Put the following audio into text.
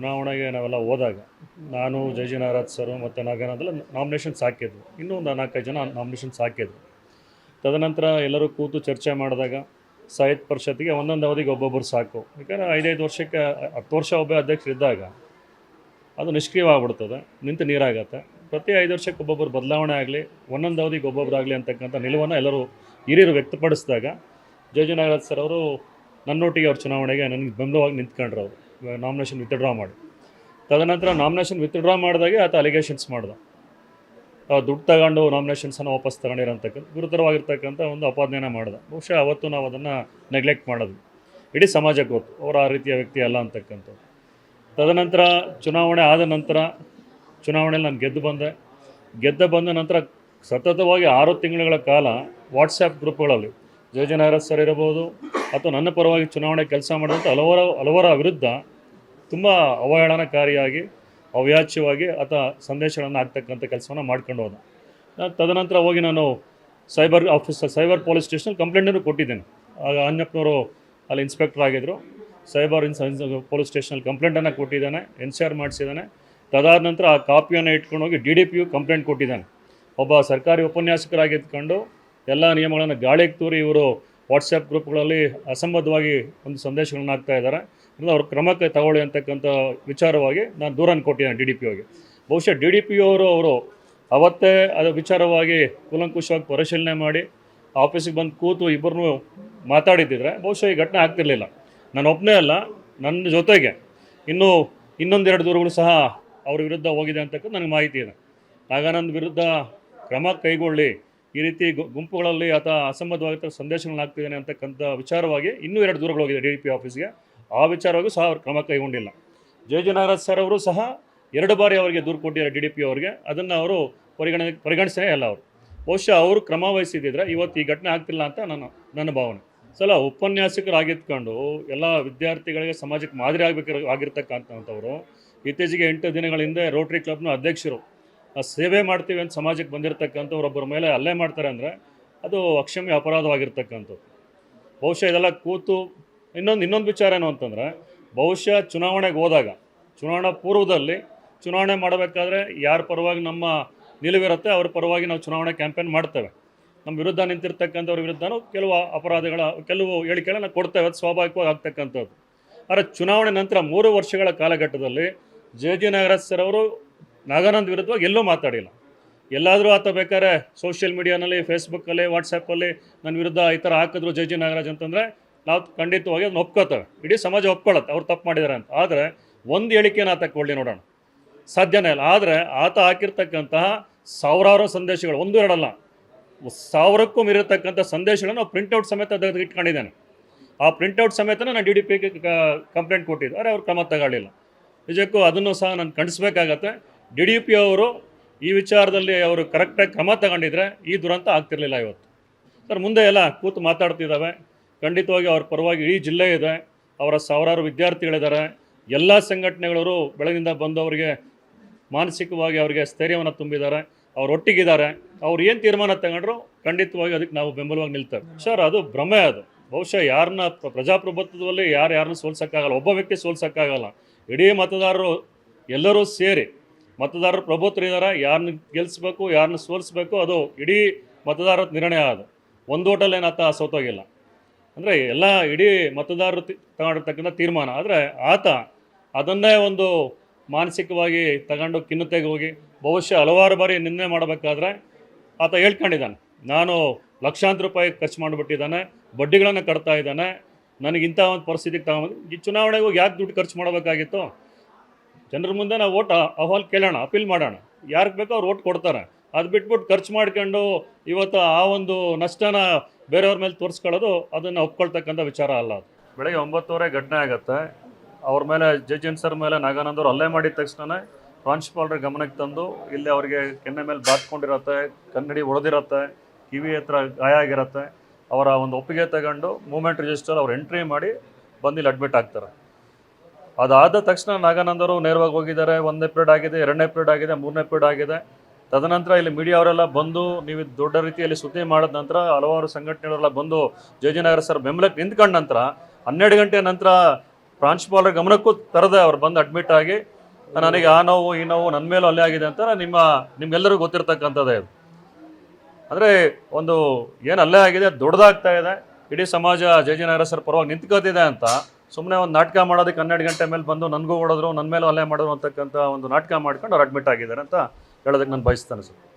ಚುನಾವಣೆಗೆ ನಾವೆಲ್ಲ ಹೋದಾಗ ನಾನು ಜೈ ಜಿ ನಾಗರಾಜ್ ಸರು ಮತ್ತು ನಾಗೇನಾದ್ರೆ ನಾಮಿನೇಷನ್ಸ್ ಹಾಕಿದ್ರು ಇನ್ನೂ ಒಂದು ನಾಲ್ಕೈದು ಜನ ನಾಮಿನೇಷನ್ಸ್ ಹಾಕಿದ್ರು. ತದನಂತರ ಎಲ್ಲರೂ ಕೂತು ಚರ್ಚೆ ಮಾಡಿದಾಗ ಸಾಹಿತ್ಯ ಪರಿಷತ್ತಿಗೆ ಒಂದೊಂದು ಅವಧಿಗೆ ಒಬ್ಬೊಬ್ಬರು ಸಾಕು. ಯಾಕಂದರೆ ಐದೈದು ವರ್ಷಕ್ಕೆ, ಹತ್ತು ವರ್ಷ ಒಬ್ಬ ಅಧ್ಯಕ್ಷರಿದ್ದಾಗ ಅದು ನಿಷ್ಕ್ರಿಯವಾಗ್ಬಿಡ್ತದೆ ನಿಂತು ನೀರಾಗತ್ತೆ. ಪ್ರತಿ ಐದು ವರ್ಷಕ್ಕೆ ಒಬ್ಬೊಬ್ಬರು ಬದಲಾವಣೆ ಆಗಲಿ, ಒಂದೊಂದು ಅವಧಿಗೆ ಒಬ್ಬೊಬ್ಬರಾಗಲಿ ಅಂತಕ್ಕಂಥ ನಿಲುವನ್ನು ಎಲ್ಲರೂ ಹಿರಿಯರು ವ್ಯಕ್ತಪಡಿಸಿದಾಗ ಜೆ ಜಿ ನಾಗರಾಜ್ ಸರ್ ಅವರು ನನ್ನೊಟ್ಟಿಗೆ ಅವ್ರ ಚುನಾವಣೆಗೆ ನನಗೆ ಬೆಂಬಲವಾಗಿ ನಿಂತ್ಕೊಂಡ್ರು ಅವರು. ನಾಮಿನೇಷನ್ ವಿತ್ಡ್ರಾ ಮಾಡಿ. ತದನಂತರ ನಾಮಿನೇಷನ್ ವಿತ್ಡ್ರಾ ಮಾಡಿದಾಗೆ ಆತ ಅಲಿಗೇಷನ್ಸ್ ಮಾಡ್ದ. ದುಡ್ಡು ತಗೊಂಡು ನಾಮಿನೇಷನ್ಸನ್ನು ವಾಪಸ್ ತಗೊಂಡಿರೋಂಥಕ್ಕಂಥ ಗುರುತರವಾಗಿರ್ತಕ್ಕಂಥ ಒಂದು ಅಪಾದನೆಯನ್ನು ಮಾಡ್ದೆ. ಬಹುಶಃ ಅವತ್ತು ನಾವು ಅದನ್ನು ನೆಗ್ಲೆಕ್ಟ್ ಮಾಡೋದು. ಇಡೀ ಸಮಾಜಕ್ಕೆ ಗೊತ್ತು. ಅವರು ಆ ರೀತಿಯ ವ್ಯಕ್ತಿ ಅಲ್ಲ ಅಂತಕ್ಕಂಥದ್ದು ತದನಂತರ ಚುನಾವಣೆ ಆದ ನಂತರ ಚುನಾವಣೆಯಲ್ಲಿ ನಾನು ಗೆದ್ದು ಬಂದೆ. ಗೆದ್ದ ಬಂದ ನಂತರ ಸತತವಾಗಿ ಆರು ತಿಂಗಳುಗಳ ಕಾಲ ವಾಟ್ಸಪ್ ಗ್ರೂಪ್ಗಳಲ್ಲಿ ಜಯಜನ ಸರ್ ಇರಬಹುದು ಅಥವಾ ನನ್ನ ಪರವಾಗಿ ಚುನಾವಣೆ ಕೆಲಸ ಮಾಡಿದಂಥ ಹಲವರ ಹಲವರ ವಿರುದ್ಧ ತುಂಬ ಅವಹೇಳನಕಾರಿಯಾಗಿ ಅವ್ಯಾಚ್ಯವಾಗಿ ಆತ ಸಂದೇಶಗಳನ್ನು ಹಾಕ್ತಕ್ಕಂಥ ಕೆಲಸವನ್ನು ಮಾಡ್ಕೊಂಡು ಹೋದ. ತದನಂತರ ಹೋಗಿ ನಾನು ಸೈಬರ್ ಆಫೀಸ್, ಸೈಬರ್ ಪೊಲೀಸ್ ಸ್ಟೇಷನಲ್ಲಿ ಕಂಪ್ಲೇಂಟನ್ನು ಕೊಟ್ಟಿದ್ದೇನೆ. ಆಗ ಅಂಜಪ್ಪನವರು ಅಲ್ಲಿ ಇನ್ಸ್ಪೆಕ್ಟರ್ ಆಗಿದ್ದರು ಸೈಬರ್ ಇನ್ಸ್ ಪೊಲೀಸ್ ಸ್ಟೇಷನಲ್ಲಿ ಕಂಪ್ಲೇಂಟನ್ನು ಕೊಟ್ಟಿದ್ದಾನೆ ಎನ್ ಸಿ ಆರ್ ಮಾಡಿಸಿದ್ದಾನೆ. ತದಾದ ನಂತರ ಆ ಕಾಪಿಯನ್ನು ಇಟ್ಕೊಂಡು ಹೋಗಿ D D P U complaint ಕೊಟ್ಟಿದ್ದಾನೆ. ಒಬ್ಬ ಸರ್ಕಾರಿ ಉಪನ್ಯಾಸಕರಾಗಿದ್ಕೊಂಡು ಎಲ್ಲ ನಿಯಮಗಳನ್ನು ಗಾಳಿಗೆ ತೂರಿ ಇವರು ವಾಟ್ಸಪ್ ಗ್ರೂಪ್ಗಳಲ್ಲಿ ಅಸಂಬದ್ಧವಾಗಿ ಒಂದು ಸಂದೇಶಗಳನ್ನ ಹಾಕ್ತಾ ಇದ್ದಾರೆ. ಅಂದರೆ ಅವ್ರ ಕ್ರಮಕ್ಕೆ ತಗೊಳ್ಳಿ ಅಂತಕ್ಕಂಥ ವಿಚಾರವಾಗಿ ನಾನು ದೂರನ್ನು ಕೊಟ್ಟಿದ್ದೇನೆ ಡಿ ಡಿ ಪಿ ಹೋಗಿ ಬಹುಶಃ ಡಿ ಡಿ ಪಿ ಅವರು ಅವರು ಅವತ್ತೇ ಅದರ ವಿಚಾರವಾಗಿ ಕೂಲಂಕುಷವಾಗಿ ಪರಿಶೀಲನೆ ಮಾಡಿ ಆಫೀಸಿಗೆ ಬಂದು ಕೂತು ಇಬ್ಬರನ್ನೂ ಮಾತಾಡಿದ್ದಿದ್ರೆ ಬಹುಶಃ ಈ ಘಟನೆ ಆಗ್ತಿರಲಿಲ್ಲ. ನಾನು ಒಬ್ಬನೇ ಅಲ್ಲ ನನ್ನ ಜೊತೆಗೆ ಇನ್ನೂ ಇನ್ನೊಂದೆರಡು ದೂರುಗಳು ಸಹ ಅವ್ರ ವಿರುದ್ಧ ಹೋಗಿದೆ ಅಂತಕ್ಕಂಥ ನನಗೆ ಮಾಹಿತಿ ಇದೆ. ನಾಗಾನಂದ್ ವಿರುದ್ಧ ಕ್ರಮ ಕೈಗೊಳ್ಳಿ, ಈ ರೀತಿ ಗುಂಪುಗಳಲ್ಲಿ ಅಥವಾ ಅಸಂಬದ್ಧವಾಗಿರ್ತಕ್ಕಂಥ ಸಂದೇಶಗಳನ್ನ ಹಾಕ್ತಿದ್ದಾನೆ ಅಂತಕ್ಕಂಥ ವಿಚಾರವಾಗಿ ಇನ್ನೂ ಎರಡು ದೂರಗಳು ಹೋಗಿದೆ ಡಿ ಡಿ ಪಿ ಆಫೀಸ್ಗೆ. ಆ ವಿಚಾರವಾಗಿ ಸಹ ಅವರು ಕ್ರಮ ಕೈಗೊಂಡಿಲ್ಲ. ಜೆ ಜೆ ನಾಗರಾಜ್ ಸರ್ ಅವರು ಸಹ ಎರಡು ಬಾರಿ ಅವರಿಗೆ ದೂರು ಕೊಟ್ಟಿದ್ದಾರೆ ಡಿ ಡಿ ಪಿ ಅವರಿಗೆ. ಅದನ್ನು ಅವರು ಪರಿಗಣ ಪರಿಗಣಿಸೇ ಇಲ್ಲ ಅವರು. ಬಹುಶಃ ಅವರು ಕ್ರಮ ವಹಿಸಿದ್ದಿದ್ರೆ ಇವತ್ತು ಈ ಘಟನೆ ಆಗ್ತಿಲ್ಲ ಅಂತ ನನ್ನ ನನ್ನ ಭಾವನೆ. ಸಲ ಉಪನ್ಯಾಸಕರಾಗಿತ್ಕೊಂಡು ಎಲ್ಲ ವಿದ್ಯಾರ್ಥಿಗಳಿಗೆ ಸಮಾಜಕ್ಕೆ ಮಾದರಿ ಆಗಬೇಕು ಆಗಿರ್ತಕ್ಕಂಥವ್ರು, ಇತ್ತೀಚೆಗೆ ಎಂಟು ದಿನಗಳ ಹಿಂದೆ ರೋಟ್ರಿ ಕ್ಲಬ್ನ ಅಧ್ಯಕ್ಷರು ಸೇವೆ ಮಾಡ್ತೀವಿ ಅಂತ ಸಮಾಜಕ್ಕೆ ಬಂದಿರತಕ್ಕಂಥವ್ರೊಬ್ಬರ ಮೇಲೆ ಅಲ್ಲೇ ಮಾಡ್ತಾರೆ ಅಂದರೆ ಅದು ಅಕ್ಷಮ್ಯ ಅಪರಾಧವಾಗಿರ್ತಕ್ಕಂಥದ್ದು. ಬಹುಶಃ ಇದೆಲ್ಲ ಕೂತು ಇನ್ನೊಂದು ಇನ್ನೊಂದು ವಿಚಾರ ಏನು ಅಂತಂದರೆ ಬಹುಶಃ ಚುನಾವಣೆಗೆ ಹೋದಾಗ, ಚುನಾವಣಾ ಪೂರ್ವದಲ್ಲಿ ಚುನಾವಣೆ ಮಾಡಬೇಕಾದ್ರೆ ಯಾರ ಪರವಾಗಿ ನಮ್ಮ ನಿಲುವಿರುತ್ತೆ, ಅವ್ರ ಪರವಾಗಿ ನಾವು ಚುನಾವಣೆ ಕ್ಯಾಂಪೇನ್ ಮಾಡ್ತೇವೆ. ನಮ್ಮ ವಿರುದ್ಧ ನಿಂತಿರ್ತಕ್ಕಂಥವ್ರ ವಿರುದ್ಧನೂ ಕೆಲವು ಅಪರಾಧಗಳ, ಕೆಲವು ಹೇಳಿಕೆಗಳನ್ನ ಕೊಡ್ತೇವೆ, ಅದು ಸ್ವಾಭಾವಿಕವಾಗಿ ಆಗ್ತಕ್ಕಂಥದ್ದು. ಆದರೆ ಚುನಾವಣೆ ನಂತರ ಮೂರು ವರ್ಷಗಳ ಕಾಲಘಟ್ಟದಲ್ಲಿ ಜೆ ಜಿ ನಾಗರಾಜ್ ಸರ್ ಅವರು ನಾಗಾನಂದ್ ವಿರುದ್ಧವಾಗಿ ಎಲ್ಲೂ ಮಾತಾಡಿಲ್ಲ. ಎಲ್ಲಾದರೂ ಆತ ಬೇಕಾದ್ರೆ ಸೋಷಿಯಲ್ ಮೀಡಿಯಾನಲ್ಲಿ ಫೇಸ್ಬುಕ್ಕಲ್ಲಿ ವಾಟ್ಸಪ್ಪಲ್ಲಿ ನನ್ನ ವಿರುದ್ಧ ಈ ಥರ ಹಾಕಿದ್ರು ಜೆ ಜಿ ನಾಗರಾಜ್ ಅಂತಂದರೆ ನಾವು ಖಂಡಿತವಾಗಿ ಅದನ್ನ ಒಪ್ಕೋತೇವೆ. ಇಡೀ ಸಮಾಜ ಒಪ್ಕೊಳ್ಳುತ್ತೆ. ಅವ್ರು ತಪ್ಪು ಮಾಡಿದ್ದಾರೆ ಅಂತ. ಆದರೆ ಒಂದು ಹೇಳಿಕೆನ ಆತ ಕೊಡಲಿ ನೋಡೋಣ. ಸಾಧ್ಯನೇ ಇಲ್ಲ. ಆದರೆ ಆತ ಹಾಕಿರ್ತಕ್ಕಂತಹ ಸಾವಿರಾರು ಸಂದೇಶಗಳು, ಒಂದು ಎರಡಲ್ಲ, ಸಾವಿರಕ್ಕೂ ಮೀರಿರ್ತಕ್ಕಂಥ ಸಂದೇಶಗಳನ್ನು ನಾವು ಪ್ರಿಂಟೌಟ್ ಸಮೇತ ತೆಗೆದು ಇಟ್ಕೊಂಡಿದ್ದಾನೆ. ಆ ಪ್ರಿಂಟೌಟ್ ಸಮೇತ ನಾನು ಡಿ ಡಿ ಪಿಗೆ ಕಂಪ್ಲೇಂಟ್ ಕೊಟ್ಟಿದ್ದೆ. ಆದರೆ ಅವ್ರು ಕ್ರಮ ತಗೊಳ್ಳಿಲ್ಲ. ನಿಜಕ್ಕೂ ಅದನ್ನು ಸಹ ನಾನು ಖಂಡಿಸ್ಬೇಕಾಗತ್ತೆ. ಡಿ ಡಿ ಪಿ ಅವರು ಈ ವಿಚಾರದಲ್ಲಿ ಅವರು ಕರೆಕ್ಟಾಗಿ ಕ್ರಮ ತಗೊಂಡಿದ್ರೆ ಈ ದುರಂತ ಆಗ್ತಿರಲಿಲ್ಲ ಇವತ್ತು. ಸರ್, ಮುಂದೆ ಎಲ್ಲ ಕೂತು ಮಾತಾಡ್ತಿದ್ದಾವೆ. ಖಂಡಿತವಾಗಿ ಅವ್ರ ಪರವಾಗಿ ಇಡೀ ಜಿಲ್ಲೆ ಇದೆ. ಅವರ ಸಾವಿರಾರು ವಿದ್ಯಾರ್ಥಿಗಳಿದ್ದಾರೆ. ಎಲ್ಲ ಸಂಘಟನೆಗಳವರು ಬೆಳಗಿನಿಂದ ಬಂದವರಿಗೆ ಮಾನಸಿಕವಾಗಿ ಅವರಿಗೆ ಸ್ಥೈರ್ಯವನ್ನು ತುಂಬಿದ್ದಾರೆ. ಅವ್ರು ಒಟ್ಟಿಗಿದ್ದಾರೆ. ಅವ್ರು ಏನು ತೀರ್ಮಾನ ತಗೊಂಡ್ರು ಖಂಡಿತವಾಗಿ ಅದಕ್ಕೆ ನಾವು ಬೆಂಬಲವಾಗಿ ನಿಲ್ತೇವೆ. ಸರ್, ಅದು ಭ್ರಮೆ ಅದು. ಬಹುಶಃ ಯಾರನ್ನ ಪ್ರ- ಪ್ರಜಾಪ್ರಭುತ್ವದಲ್ಲಿ ಯಾರು ಯಾರನ್ನ ಸೋಲ್ಸೋಕ್ಕಾಗಲ್ಲ, ಒಬ್ಬ ವ್ಯಕ್ತಿ ಸೋಲ್ಸೋಕ್ಕಾಗಲ್ಲ. ಇಡೀ ಮತದಾರರು ಎಲ್ಲರೂ ಸೇರಿ ಮತದಾರರು ಪ್ರಭುತ್ವರಿದ್ದಾರೆ. ಯಾರನ್ನ ಗೆಲ್ಲಿಸ್ಬೇಕು ಯಾರನ್ನ ಸೋಲಿಸ್ಬೇಕು, ಅದು ಇಡೀ ಮತದಾರರ ನಿರ್ಣಯ ಅದು. ಒಂದು ಓಟಲ್ಲಿ ಆತ ಸೋತೋಗಿಲ್ಲ. ಅಂದರೆ ಎಲ್ಲ ಇಡೀ ಮತದಾರರು ತಗೊಂಡಿರ್ತಕ್ಕಂಥ ತೀರ್ಮಾನ. ಆದರೆ ಆತ ಅದನ್ನೇ ಒಂದು ಮಾನಸಿಕವಾಗಿ ತಗೊಂಡು ಖಿನ್ನತೆಗೆ ಹೋಗಿ ಬಹುಶಃ ಹಲವಾರು ಬಾರಿ ನಿನ್ನೆ ಮಾಡಬೇಕಾದ್ರೆ ಆತ ಹೇಳ್ಕೊಂಡಿದ್ದಾನೆ. ನಾನು ಲಕ್ಷಾಂತರ ರೂಪಾಯಿ ಖರ್ಚು ಮಾಡಿಬಿಟ್ಟಿದ್ದಾನೆ, ಬಡ್ಡಿಗಳನ್ನು ಕಟ್ತಾ ಇದ್ದಾನೆ, ನನಗೆ ಇಂಥ ಒಂದು ಪರಿಸ್ಥಿತಿಗೆ ತಗೊಂಡು ಈ ಚುನಾವಣೆಗೆ ಹೋಗಿ ಯಾಕೆ ದುಡ್ಡು ಖರ್ಚು ಮಾಡಬೇಕಾಗಿತ್ತು? ಜನರ ಮುಂದೆ ನಾವು ಓಟ್ ಅಹವಾಲ್ ಕೇಳೋಣ, ಅಪೀಲ್ ಮಾಡೋಣ. ಯಾರಿಗೆ ಬೇಕೋ ಅವ್ರು ಓಟ್ ಕೊಡ್ತಾರೆ. ಅದು ಬಿಟ್ಬಿಟ್ಟು ಖರ್ಚು ಮಾಡ್ಕೊಂಡು ಇವತ್ತು ಆ ಒಂದು ನಷ್ಟನ ಬೇರೆಯವ್ರ ಮೇಲೆ ತೋರಿಸ್ಕೊಳ್ಳೋದು ಅದನ್ನು ಒಪ್ಕೊಳ್ತಕ್ಕಂಥ ವಿಚಾರ ಅಲ್ಲ ಬೆಳಗ್ಗೆ ಒಂಬತ್ತುವರೆ ಘಟನೆ ಆಗುತ್ತೆ. ಅವ್ರ ಮೇಲೆ ಜಡ್ಜ್ ಸರ್ ಮೇಲೆ ನಾಗಾನಂದ್ ಅಲ್ಲೇ ಮಾಡಿದ ತಕ್ಷಣ ಪ್ರಾಂಶುಪಾಲರ ಗಮನಕ್ಕೆ ತಂದು ಇಲ್ಲಿ ಅವರಿಗೆ ಕೆನ್ನೆ ಮೇಲೆ ಬಾಚ್ಕೊಂಡಿರತ್ತೆ ಕನ್ನಡಿ ಒಡೆದಿರತ್ತೆ, ಕಿವಿ ಹತ್ರ ಗಾಯ ಆಗಿರತ್ತೆ. ಅವರ ಒಂದು ಒಪ್ಪಿಗೆ ತಗೊಂಡು ಮೂಮೆಂಟ್ ರಿಜಿಸ್ಟರ್ ಅವ್ರು ಎಂಟ್ರಿ ಮಾಡಿ ಬಂದು ಇಲ್ಲಿ ಅಡ್ಮಿಟ್ ಆಗ್ತಾರೆ. ಅದಾದ ತಕ್ಷಣ ನಾಗಾನಂದರು ನೇರವಾಗಿ ಹೋಗಿದ್ದಾರೆ. ಒಂದನೇ ಪೀರಿಯಡ್ ಆಗಿದೆ, ಎರಡನೇ ಪೀರಿಯಡ್ ಆಗಿದೆ, ಮೂರನೇ ಪೀರಿಯಡ್ ಆಗಿದೆ. ತದನಂತರ ಇಲ್ಲಿ ಮೀಡಿಯಾ ಅವರೆಲ್ಲ ಬಂದು, ನೀವು ದೊಡ್ಡ ರೀತಿಯಲ್ಲಿ ಸುದ್ದಿ ಮಾಡಿದ ನಂತರ, ಹಲವಾರು ಸಂಘಟನೆಗಳೆಲ್ಲ ಬಂದು ಜಯಜಯನಗರ ಸರ್ ಬೆಂಬಲಕ್ಕೆ ನಿಂತ್ಕೊಂಡ ನಂತರ, ಹನ್ನೆರಡು ಗಂಟೆ ನಂತರ ಪ್ರಾಂಶುಪಾಲರ ಗಮನಕ್ಕೂ ತರದೆ ಅವ್ರು ಬಂದು ಅಡ್ಮಿಟ್ ಆಗಿ, ನನಗೆ ಆ ನೋವು, ಈ ನೋವು ನನ್ನ ಮೇಲೂ ಅಲ್ಲೇ ಆಗಿದೆ ಅಂತ ನಿಮ್ಮ, ನಿಮ್ಗೆಲ್ಲರಿಗೂ ಗೊತ್ತಿರ್ತಕ್ಕಂಥದ್ದೇ ಇದು ಅಂದರೆ ಒಂದು ಏನು ಅಲ್ಲೇ ಆಗಿದೆ, ದೊಡ್ಡದಾಗ್ತಾ ಇದೆ, ಇಡೀ ಸಮಾಜ ಜಯಜಯನಗರ ಸರ್ ಪರವಾಗಿ ನಿಂತ್ಕೋತಿದೆ ಅಂತ ಸುಮ್ಮನೆ ಒಂದು ನಾಟಕ ಮಾಡೋದಕ್ಕೆ ಹನ್ನೆರಡು ಗಂಟೆ ಮೇಲೆ ಬಂದು ನನಗೂ ಹೊಡೆದ್ರು ನನ್ನ ಮೇಲೂ ಅಲ್ಲೇ ಮಾಡಿದ್ರು ಅಂತಕ್ಕಂಥ ಒಂದು ನಾಟಕ ಮಾಡ್ಕೊಂಡು ಅವ್ರು ಅಡ್ಮಿಟ್ ಆಗಿದ್ದಾರೆ ಅಂತ ಹೇಳೋದಕ್ಕೆ ನಾನು ಬಯಸ್ತಾನೆ ಸರ್.